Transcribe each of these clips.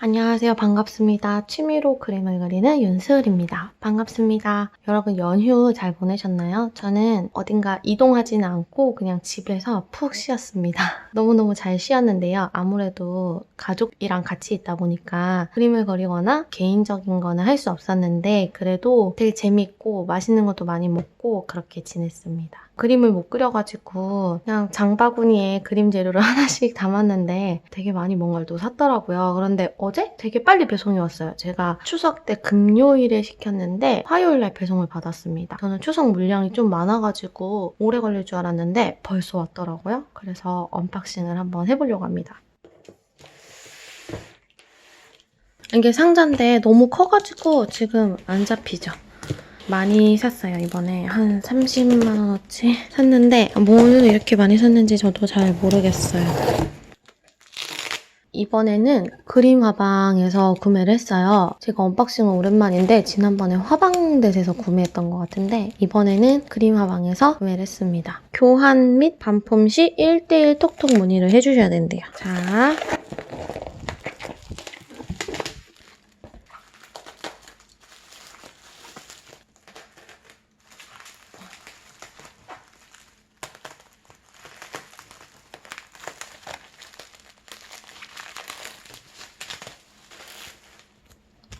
안녕하세요. 반갑습니다. 취미로 그림을 그리는 윤스을입니다. 반갑습니다. 여러분 연휴 잘 보내셨나요? 저는 어딘가 이동하지는 않고 그냥 집에서 푹 쉬었습니다. 너무너무 잘 쉬었는데요. 아무래도 가족이랑 같이 있다 보니까 그림을 그리거나 개인적인 거는 할 수 없었는데 그래도 되게 재밌고 맛있는 것도 많이 먹고 그렇게 지냈습니다. 그림을 못 그려가지고 그냥 장바구니에 그림 재료를 하나씩 담았는데 되게 많이 뭔가를 또 샀더라고요. 그런데 어제 되게 빨리 배송이 왔어요. 제가 추석 때 금요일에 시켰는데 화요일 날 배송을 받았습니다. 저는 추석 물량이 좀 많아가지고 오래 걸릴 줄 알았는데 벌써 왔더라고요. 그래서 언박싱을 한번 해보려고 합니다. 이게 상자인데 너무 커가지고 지금 안 잡히죠. 많이 샀어요, 이번에. 한 30만원어치 샀는데, 뭘 이렇게 많이 샀는지 저도 잘 모르겠어요. 이번에는 그림 화방에서 구매를 했어요. 제가 언박싱은 오랜만인데, 지난번에 화방대에서 구매했던 것 같은데, 이번에는 그림 화방에서 구매를 했습니다. 교환 및 반품 시 1대1 톡톡 문의를 해주셔야 된대요. 자,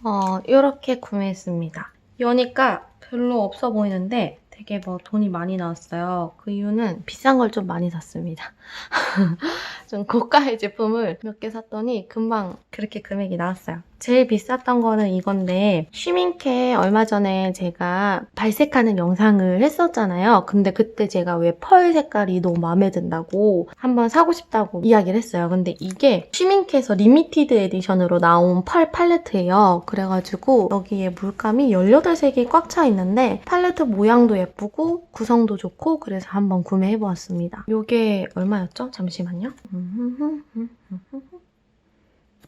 어, 이렇게 구매했습니다. 여니까 별로 없어 보이는데 되게 뭐 돈이 많이 나왔어요. 그 이유는 비싼 걸 좀 많이 샀습니다. 좀 고가의 제품을 몇 개 샀더니 금방 그렇게 금액이 나왔어요. 제일 비쌌던 거는 이건데 쉬밍캐 얼마 전에 제가 발색하는 영상을 했었잖아요. 근데 그때 제가 왜 펄 색깔이 너무 마음에 든다고 한번 사고 싶다고 이야기를 했어요. 근데 이게 쉬밍캐에서 리미티드 에디션으로 나온 펄 팔레트예요. 그래가지고 여기에 물감이 18색이 꽉 차 있는데 팔레트 모양도 예쁘고 구성도 좋고 그래서 한번 구매해보았습니다. 이게 얼마였죠? 잠시만요.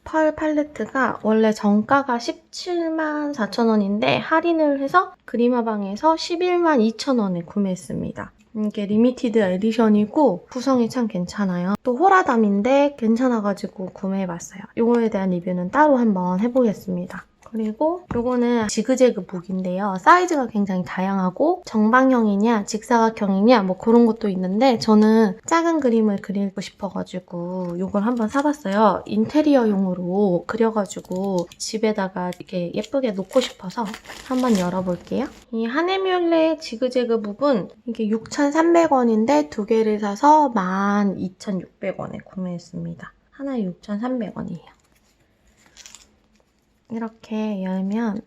펄 팔레트가 원래 정가가 17만 4천 원인데 할인을 해서 그림화방에서 11만 2천 원에 구매했습니다. 이게 리미티드 에디션이고 구성이 참 괜찮아요. 또 호라담인데 괜찮아가지고 구매해봤어요. 이거에 대한 리뷰는 따로 한번 해보겠습니다. 그리고 요거는 지그재그 북인데요. 사이즈가 굉장히 다양하고 정방형이냐 직사각형이냐 뭐 그런 것도 있는데 저는 작은 그림을 그리고 싶어가지고 요걸 한번 사봤어요. 인테리어용으로 그려가지고 집에다가 이렇게 예쁘게 놓고 싶어서 한번 열어볼게요. 이 하네뮬레 지그재그 북은 이게 6,300원인데 두 개를 사서 12,600원에 구매했습니다. 하나에 6,300원이에요. 이렇게 열면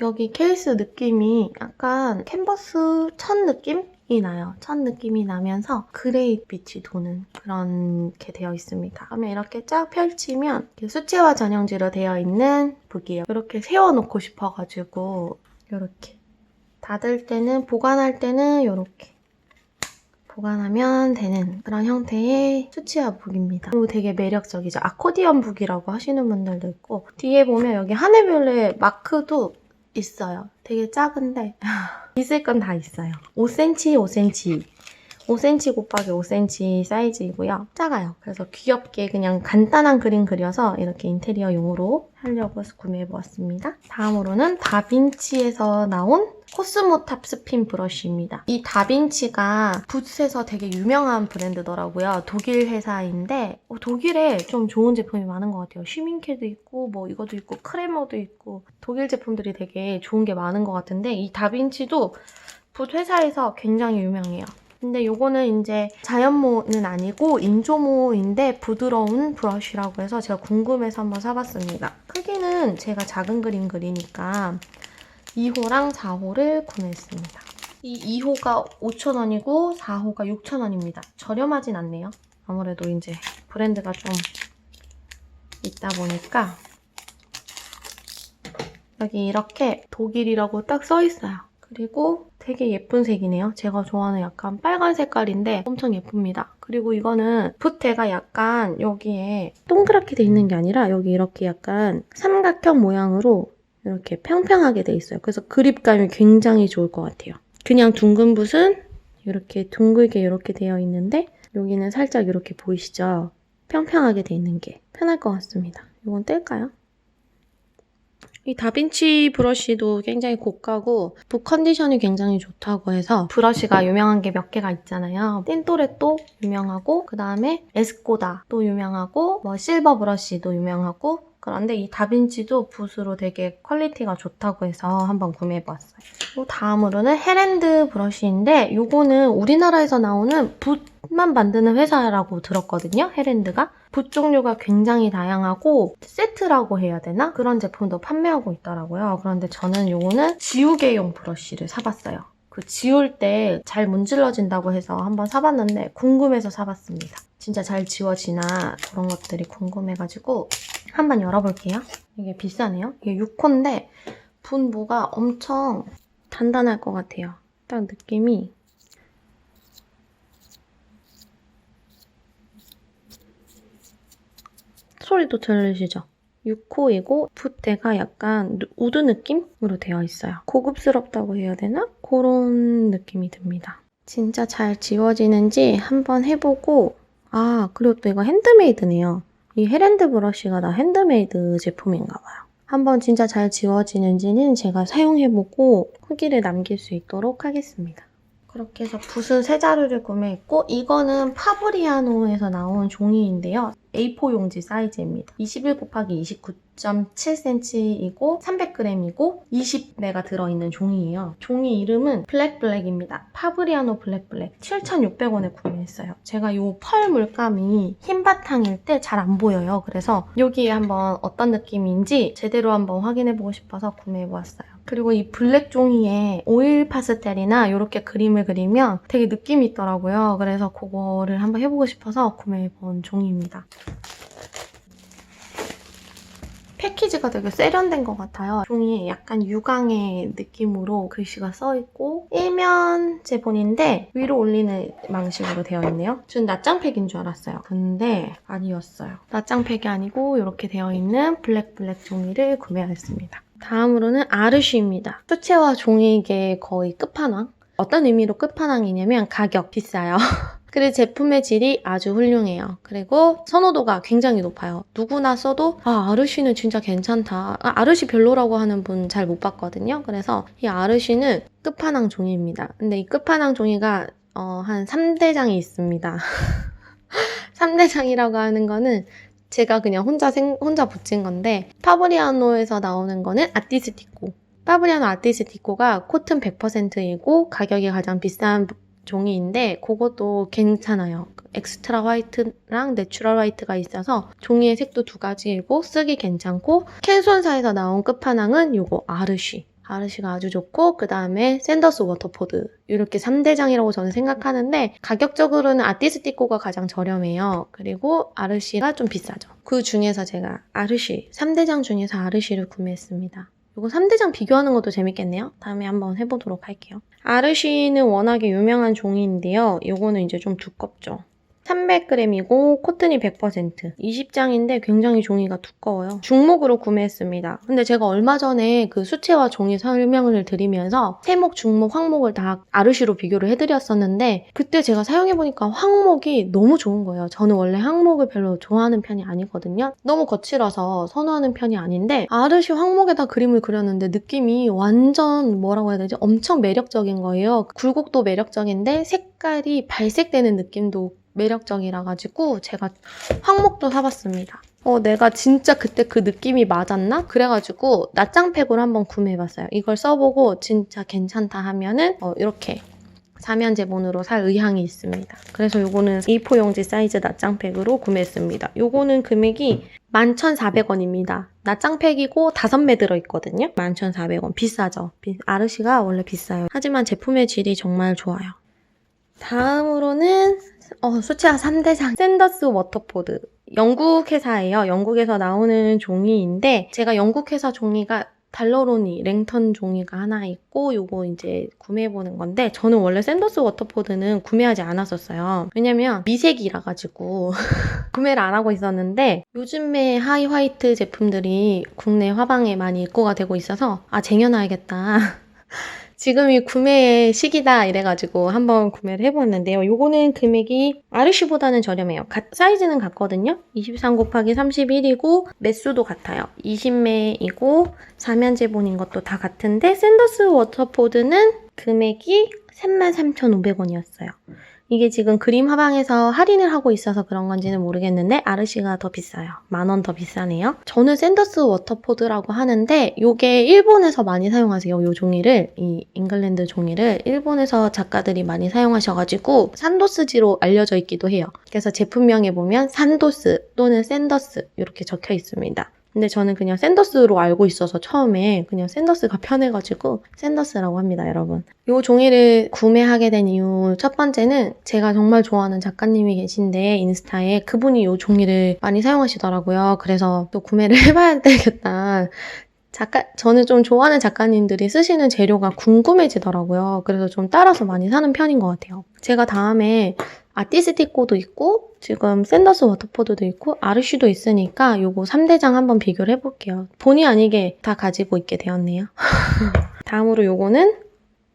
여기 케이스 느낌이 약간 캔버스 천 느낌 이 나요. 천 느낌이 나면서 그레이 빛이 도는 그런 게 되어 있습니다. 그러면 이렇게 쫙 펼치면 수채화 전형지로 되어 있는 북이에요. 이렇게 세워놓고 싶어가지고 이렇게 닫을 때는 보관할 때는 이렇게 보관하면 되는 그런 형태의 수치화 북입니다. 그리고 되게 매력적이죠. 아코디언 북이라고 하시는 분들도 있고 뒤에 보면 여기 하네뮬레 마크도 있어요. 되게 작은데 있을 건 다 있어요. 5cm, 5cm. 5cm 곱하기 5cm 사이즈이고요. 작아요. 그래서 귀엽게 그냥 간단한 그림 그려서 이렇게 인테리어용으로 하려고 해서 구매해보았습니다. 다음으로는 다빈치에서 나온 코스모 탑 스핀 브러쉬입니다. 이 다빈치가 붓에서 되게 유명한 브랜드더라고요. 독일 회사인데 어, 독일에 좀 좋은 제품이 많은 것 같아요. 쉬밍캐도 있고 뭐 이것도 있고 크레머도 있고 독일 제품들이 되게 좋은 게 많은 것 같은데 이 다빈치도 붓 회사에서 굉장히 유명해요. 근데 요거는 이제 자연모는 아니고 인조모인데 부드러운 브러쉬라고 해서 제가 궁금해서 한번 사봤습니다. 크기는 제가 작은 그림 그리니까 2호랑 4호를 구매했습니다. 이 2호가 5,000원이고 4호가 6,000원입니다. 저렴하진 않네요. 아무래도 이제 브랜드가 좀 있다 보니까 여기 이렇게 독일이라고 딱 써 있어요. 그리고 되게 예쁜 색이네요. 제가 좋아하는 약간 빨간 색깔인데 엄청 예쁩니다. 그리고 이거는 붓대가 약간 여기에 동그랗게 돼 있는 게 아니라 여기 이렇게 약간 삼각형 모양으로 이렇게 평평하게 돼 있어요. 그래서 그립감이 굉장히 좋을 것 같아요. 그냥 둥근 붓은 이렇게 둥글게 이렇게 되어 있는데 여기는 살짝 이렇게 보이시죠? 평평하게 돼 있는 게 편할 것 같습니다. 이건 뗄까요? 이 다빈치 브러쉬도 굉장히 고가고 붓 컨디션이 굉장히 좋다고 해서 브러쉬가 유명한 게 몇 개가 있잖아요. 틴토레또 유명하고 그 다음에 에스코다도 유명하고 뭐 실버 브러쉬도 유명하고 그런데 이 다빈치도 붓으로 되게 퀄리티가 좋다고 해서 한번 구매해봤어요. 또 다음으로는 헤랜드 브러쉬인데 이거는 우리나라에서 나오는 붓 만 만드는 회사라고 들었거든요. 헤랜드가. 붓 종류가 굉장히 다양하고 세트라고 해야 되나? 그런 제품도 판매하고 있더라고요. 그런데 저는 요거는 지우개용 브러쉬를 사봤어요. 그 지울 때 잘 문질러진다고 해서 한번 사봤는데 궁금해서 사봤습니다. 진짜 잘 지워지나 그런 것들이 궁금해가지고 한번 열어볼게요. 이게 비싸네요. 이게 6호인데 분무가 엄청 단단할 것 같아요. 딱 느낌이 소리도 들리시죠? 6호이고 붓대가 약간 누- 우드 느낌으로 되어 있어요. 고급스럽다고 해야 되나? 그런 느낌이 듭니다. 진짜 잘 지워지는지 한번 해보고 아 그리고 또 이거 핸드메이드네요. 이 헤랜드 브러쉬가 다 핸드메이드 제품인가 봐요. 한번 진짜 잘 지워지는지는 제가 사용해보고 후기를 남길 수 있도록 하겠습니다. 그렇게 해서 붓은 세 자루를 구매했고 이거는 파브리아노에서 나온 종이인데요. A4 용지 사이즈입니다. 21 곱하기 29.7cm이고 300g이고 20매가 들어있는 종이에요. 종이 이름은 블랙블랙입니다. 파브리아노 블랙블랙 7,600원에 구매했어요. 제가 이 펄 물감이 흰 바탕일 때 잘 안 보여요. 그래서 여기에 한번 어떤 느낌인지 제대로 한번 확인해보고 싶어서 구매해보았어요. 그리고 이 블랙 종이에 오일 파스텔이나 이렇게 그림을 그리면 되게 느낌이 있더라고요. 그래서 그거를 한번 해보고 싶어서 구매해본 종이입니다. 패키지가 되게 세련된 것 같아요. 종이에 약간 유광의 느낌으로 글씨가 써있고 일면 제본인데 위로 올리는 방식으로 되어 있네요. 전 낱장팩인 줄 알았어요. 근데 아니었어요. 낱장팩이 아니고 이렇게 되어 있는 블랙블랙 종이를 구매하였습니다. 다음으로는 아르쉬입니다. 수채화 종이계 거의 끝판왕. 어떤 의미로 끝판왕이냐면 가격 비싸요. 그리고 제품의 질이 아주 훌륭해요. 그리고 선호도가 굉장히 높아요. 누구나 써도 아 아르쉬는 진짜 괜찮다. 아, 아르쉬 별로라고 하는 분 잘 못 봤거든요. 그래서 이 아르쉬는 끝판왕 종이입니다. 근데 이 끝판왕 종이가 어, 한 3대장이 있습니다. 3대장이라고 하는 거는 제가 그냥 혼자 생, 혼자 붙인 건데 파브리아노에서 나오는 거는 아티스티코. 파브리아노 아티스티코가 코튼 100%이고 가격이 가장 비싼 종이인데 그것도 괜찮아요. 엑스트라 화이트랑 내추럴 화이트가 있어서 종이의 색도 두 가지이고 쓰기 괜찮고 캔손사에서 나온 끝판왕은 요거 아르쉬. 아르쉬가 아주 좋고 그 다음에 샌더스 워터포드 이렇게 3대장이라고 저는 생각하는데 가격적으로는 아티스티코가 가장 저렴해요. 그리고 아르쉬가 좀 비싸죠. 그 중에서 제가 아르쉬 3대장 중에서 아르쉬를 구매했습니다. 이거 3대장 비교하는 것도 재밌겠네요. 다음에 한번 해보도록 할게요. 아르쉬는 워낙에 유명한 종이인데요. 이거는 이제 좀 두껍죠. 300g이고 코튼이 100% 20장인데 굉장히 종이가 두꺼워요. 중목으로 구매했습니다. 근데 제가 얼마 전에 그 수채화 종이 설명을 드리면서 세목, 중목, 황목을 다 아르쉬로 비교를 해드렸었는데 그때 제가 사용해보니까 황목이 너무 좋은 거예요. 저는 원래 황목을 별로 좋아하는 편이 아니거든요. 너무 거칠어서 선호하는 편이 아닌데 아르쉬 황목에다 그림을 그렸는데 느낌이 완전 뭐라고 해야 되지? 엄청 매력적인 거예요. 굴곡도 매력적인데 색깔이 발색되는 느낌도 매력적이라 가지고 제가 황목도 사봤습니다. 어, 내가 진짜 그때 그 느낌이 맞았나? 그래가지고 낱장팩으로 한번 구매해봤어요. 이걸 써보고 진짜 괜찮다 하면은 어, 이렇게 사면 제본으로 살 의향이 있습니다. 그래서 요거는 A4 용지 사이즈 낱장팩으로 구매했습니다. 요거는 금액이 11,400원입니다. 낱장팩이고 5매 들어있거든요. 11,400원. 비싸죠? 비- 아르시가 원래 비싸요. 하지만 제품의 질이 정말 좋아요. 다음으로는 어, 수채화 3대장 샌더스 워터포드. 영국 회사예요. 영국에서 나오는 종이인데 제가 영국 회사 종이가 달러로니 랭턴 종이가 하나 있고 요거 이제 구매해 보는 건데 저는 원래 샌더스 워터포드는 구매하지 않았었어요. 왜냐면 미색이라 가지고 구매를 안 하고 있었는데 요즘에 하이 화이트 제품들이 국내 화방에 많이 입고가 되고 있어서 아 쟁여놔야겠다. 지금이 구매의 시기다 이래가지고 한번 구매를 해보았는데요. 요거는 금액이 아르쉬보다는 저렴해요. 가- 사이즈는 같거든요. 23 곱하기 31이고 매수도 같아요. 20매이고 사면제본인 것도 다 같은데 샌더스 워터포드는 금액이 33,500원이었어요. 이게 지금 그림 화방에서 할인을 하고 있어서 그런 건지는 모르겠는데 아르시가 더 비싸요. 만 원 더 비싸네요. 저는 샌더스 워터포드라고 하는데 이게 일본에서 많이 사용하세요. 이 종이를 이 잉글랜드 종이를 일본에서 작가들이 많이 사용하셔가지고 산도스지로 알려져 있기도 해요. 그래서 제품명에 보면 산도스 또는 샌더스 이렇게 적혀 있습니다. 근데 저는 그냥 샌더스로 알고 있어서 처음에 그냥 샌더스가 편해가지고 샌더스라고 합니다, 여러분. 이 종이를 구매하게 된 이유 첫 번째는 제가 정말 좋아하는 작가님이 계신데 인스타에 그분이 이 종이를 많이 사용하시더라고요. 그래서 또 구매를 해봐야 되겠다. 작가, 저는 좀 좋아하는 작가님들이 쓰시는 재료가 궁금해지더라고요. 그래서 좀 따라서 많이 사는 편인 것 같아요. 제가 다음에 아티스티코도 있고 지금 샌더스 워터포드도 있고 아르쉬도 있으니까 요거 3대장 한번 비교를 해볼게요. 본의 아니게 다 가지고 있게 되었네요. 다음으로 요거는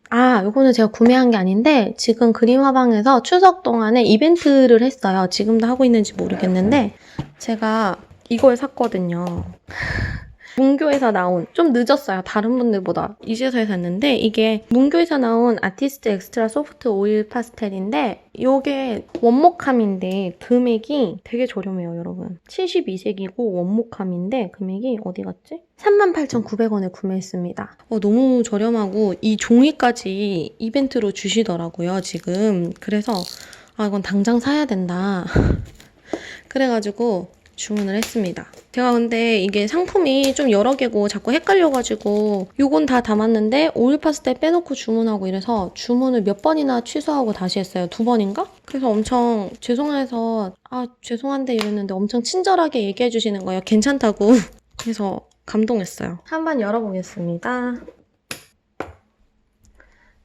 아, 요거는 제가 구매한 게 아닌데 지금 그림 화방에서 추석 동안에 이벤트를 했어요. 지금도 하고 있는지 모르겠는데 제가 이걸 샀거든요. 문교에서 나온 좀 늦었어요. 다른 분들보다 이제서야 샀는데 이게 문교에서 나온 아티스트 엑스트라 소프트 오일 파스텔인데 이게 원목함인데 금액이 되게 저렴해요, 여러분. 72색이고 원목함인데 금액이 어디 갔지? 38,900원에 구매했습니다. 어, 너무 저렴하고 이 종이까지 이벤트로 주시더라고요, 지금. 그래서 아, 이건 당장 사야 된다. 그래가지고 주문을 했습니다. 제가 근데 이게 상품이 좀 여러 개고 자꾸 헷갈려가지고 요건 다 담았는데 오일 파스텔 빼놓고 주문하고 이래서 주문을 몇 번이나 취소하고 다시 했어요. 두 번인가? 그래서 엄청 죄송해서 아 죄송한데 이랬는데 엄청 친절하게 얘기해 주시는 거예요. 괜찮다고. 그래서 감동했어요. 한번 열어보겠습니다.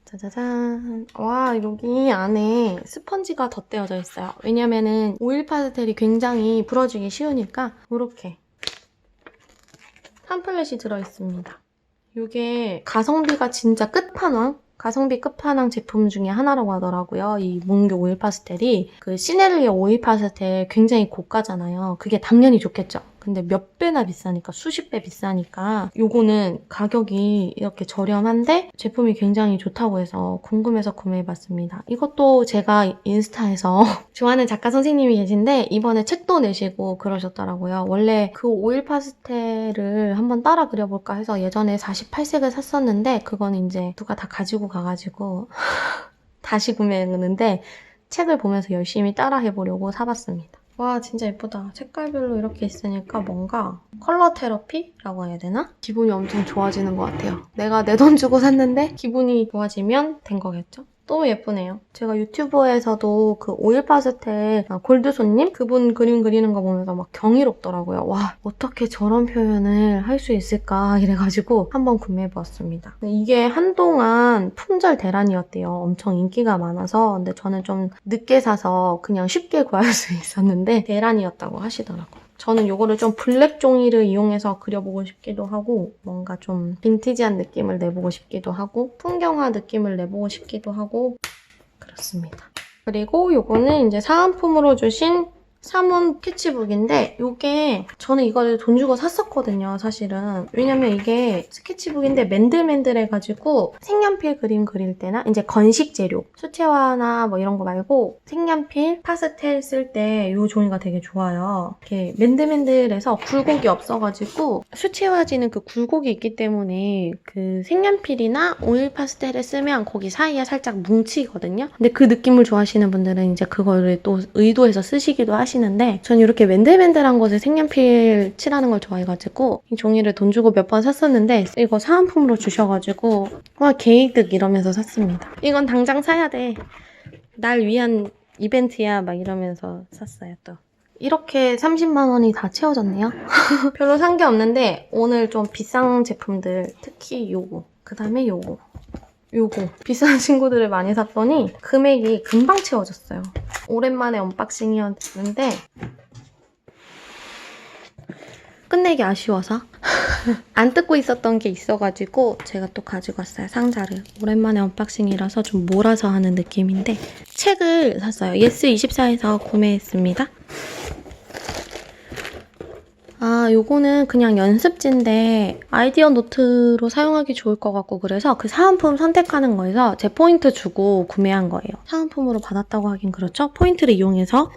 짜자잔. 와, 여기 안에 스펀지가 덧대어져 있어요. 왜냐면은 오일 파스텔이 굉장히 부러지기 쉬우니까 이렇게 팜플렛이 들어있습니다. 이게 가성비가 진짜 끝판왕? 가성비 끝판왕 제품 중에 하나라고 하더라고요. 이 문교 오일 파스텔이 그 시네르리아 오일 파스텔 굉장히 고가잖아요. 그게 당연히 좋겠죠. 근데 몇 배나 비싸니까 수십 배 비싸니까 요거는 가격이 이렇게 저렴한데 제품이 굉장히 좋다고 해서 궁금해서 구매해봤습니다. 이것도 제가 인스타에서 좋아하는 작가 선생님이 계신데 이번에 책도 내시고 그러셨더라고요. 원래 그 오일 파스텔을 한번 따라 그려볼까 해서 예전에 48색을 샀었는데 그건 이제 누가 다 가지고 가가지고 다시 구매했는데 책을 보면서 열심히 따라 해보려고 사봤습니다. 와 진짜 예쁘다. 색깔별로 이렇게 있으니까 뭔가 컬러 테라피라고 해야 되나? 기분이 엄청 좋아지는 것 같아요. 내가 내 돈 주고 샀는데 기분이 좋아지면 된 거겠죠? 너무 예쁘네요. 제가 유튜브에서도 그 오일 파스텔 아, 골드 손님 그분 그림 그리는 거 보면서 막 경이롭더라고요. 와 어떻게 저런 표현을 할 수 있을까 이래가지고 한번 구매해보았습니다. 이게 한동안 품절 대란이었대요. 엄청 인기가 많아서 근데 저는 좀 늦게 사서 그냥 쉽게 구할 수 있었는데 대란이었다고 하시더라고요. 저는 이거를 좀 블랙 종이를 이용해서 그려보고 싶기도 하고 뭔가 좀 빈티지한 느낌을 내보고 싶기도 하고 풍경화 느낌을 내보고 싶기도 하고 그렇습니다. 그리고 요거는 이제 사은품으로 주신 사문 스케치북인데 이게 저는 이거를 돈 주고 샀었거든요 사실은. 왜냐면 이게 스케치북인데 맨들맨들해가지고 색연필 그림 그릴 때나 이제 건식 재료 수채화나 뭐 이런 거 말고 색연필 파스텔 쓸 때 이 종이가 되게 좋아요. 이렇게 맨들맨들해서 굴곡이 없어가지고 수채화지는 그 굴곡이 있기 때문에 그 색연필이나 오일 파스텔을 쓰면 거기 사이에 살짝 뭉치거든요. 근데 그 느낌을 좋아하시는 분들은 이제 그거를 또 의도해서 쓰시기도 하시 는데 전 이렇게 맨들맨들한 곳에 색연필 칠하는 걸 좋아해가지고 이 종이를 돈 주고 몇 번 샀었는데 이거 사은품으로 주셔가지고 와 개이득 이러면서 샀습니다. 이건 당장 사야 돼. 날 위한 이벤트야 막 이러면서 샀어요 또. 이렇게 30만 원이 다 채워졌네요. 별로 산 게 없는데 오늘 좀 비싼 제품들 특히 요거 그 다음에 요거 요거. 비싼 친구들을 많이 샀더니 금액이 금방 채워졌어요. 오랜만에 언박싱이었는데 끝내기 아쉬워서 안 뜯고 있었던 게 있어가지고 제가 또 가지고 왔어요 상자를. 오랜만에 언박싱이라서 좀 몰아서 하는 느낌인데 책을 샀어요. 예스24에서 구매했습니다 아, 요거는 그냥 연습지인데 아이디어 노트로 사용하기 좋을 것 같고 그래서 그 사은품 선택하는 거에서 제 포인트 주고 구매한 거예요. 사은품으로 받았다고 하긴 그렇죠? 포인트를 이용해서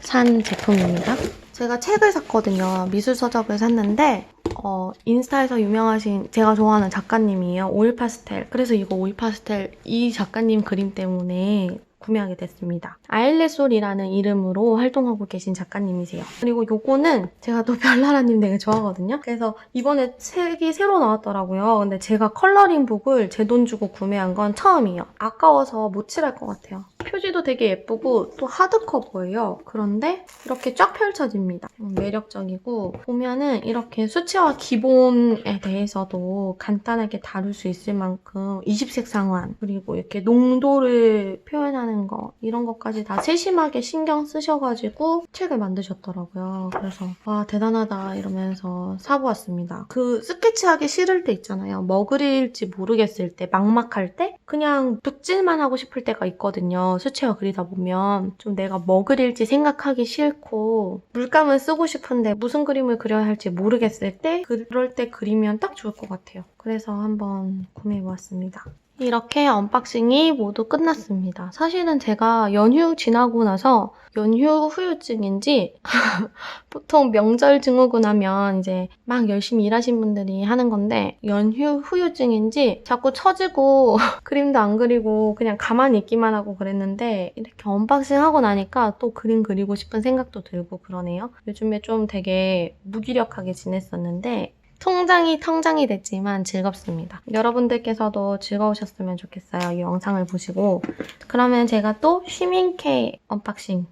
산 제품입니다. 제가 책을 샀거든요. 미술 서적을 샀는데 어, 인스타에서 유명하신 제가 좋아하는 작가님이에요. 오일 파스텔. 그래서 이거 오일 파스텔 이 작가님 그림 때문에 구매하게 됐습니다. 아일레솔이라는 이름으로 활동하고 계신 작가님이세요. 그리고 요거는 제가 또 별나라님 되게 좋아하거든요. 그래서 이번에 책이 새로 나왔더라고요. 근데 제가 컬러링북을 제 돈 주고 구매한 건 처음이에요. 아까워서 못 칠할 것 같아요. 표지도 되게 예쁘고 또 하드커버예요. 그런데 이렇게 쫙 펼쳐집니다. 음, 매력적이고 보면은 이렇게 수채화 기본에 대해서도 간단하게 다룰 수 있을 만큼 20색 상환 그리고 이렇게 농도를 표현하는 거 이런 것까지 다 세심하게 신경 쓰셔가지고 책을 만드셨더라고요. 그래서 와 대단하다 이러면서 사보았습니다. 그 스케치하기 싫을 때 있잖아요. 뭐 그릴지 모르겠을 때 막막할 때 그냥 붓질만 하고 싶을 때가 있거든요. 수채화 그리다 보면 좀 내가 뭐 그릴지 생각하기 싫고 물감은 쓰고 싶은데 무슨 그림을 그려야 할지 모르겠을 때 그럴 때 그리면 딱 좋을 것 같아요. 그래서 한번 구매해보았습니다. 이렇게 언박싱이 모두 끝났습니다. 사실은 제가 연휴 지나고 나서 연휴 후유증인지 보통 명절 증후군 하면 이제 막 열심히 일하신 분들이 하는 건데 연휴 후유증인지 자꾸 처지고 그림도 안 그리고 그냥 가만히 있기만 하고 그랬는데 이렇게 언박싱 하고 나니까 또 그림 그리고 싶은 생각도 들고 그러네요. 요즘에 좀 되게 무기력하게 지냈었는데 통장이 통장이 됐지만 즐겁습니다. 여러분들께서도 즐거우셨으면 좋겠어요. 이 영상을 보시고 그러면 제가 또 쉬민케 언박싱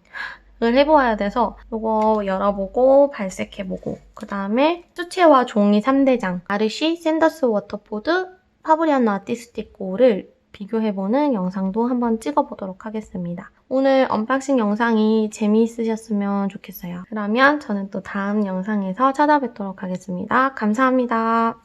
을 해보아야 돼서 이거 열어보고 발색해보고 그 다음에 수채화 종이 3대장 아르시, 샌더스 워터포드, 파브리안노 아티스티코를 비교해보는 영상도 한번 찍어보도록 하겠습니다. 오늘 언박싱 영상이 재미있으셨으면 좋겠어요. 그러면 저는 또 다음 영상에서 찾아뵙도록 하겠습니다. 감사합니다.